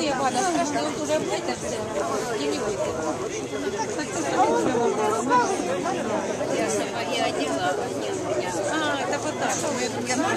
страшные, Валя, страшные. Он уже вытерпел и не вытерпел. Я одела, нет, меня. А, это вот так. Я думаю,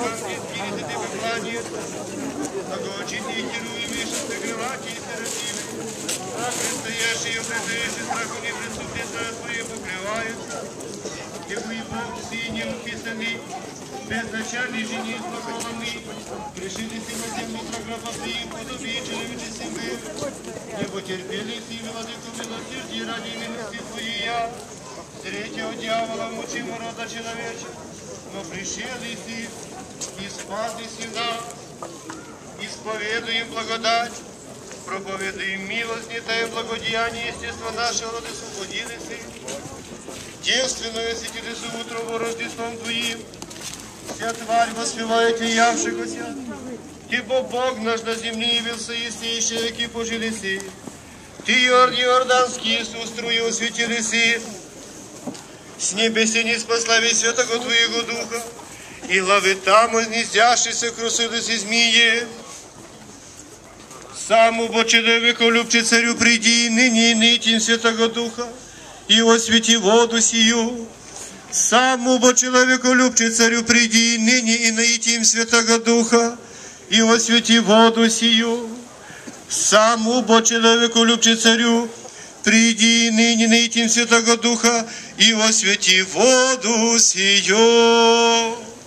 показывай. Настоящие предыдущие страху не преступница твои покрывают. Его и Бог синий уписанный, безначальный жених поколомный, решили си на землю прографаты, подобие человеческий мир. Не потерпели ради милости твоей я. Третьего дьявола мучим рода человечек, но пришели си, и спасли си нас, исповедуем благодать, проповедуем милость, не тая благодеяние, естества нашего рода освободились и девственную сетили за утро Рождеством Твоим. Вся тварь воспевает и явшегося, ибо Бог наш на земле явился, яснейшие веки пожились. Ты, Иордий Иорданский, Иисус, струю осветились, с небеси не спасла весь святого Твоего Духа, и лавы там вознесящиеся крусились и змеи. Саму бо человеку любче царю приди, ныне и нытим Святого Духа, и освети воду сию. Саму бо человеку любче царю приди, ныне и наитим Святого Духа, и освети воду сию. Саму бо человеку любче царю приди, ныне наитим Святого Духа, и освети воду сию.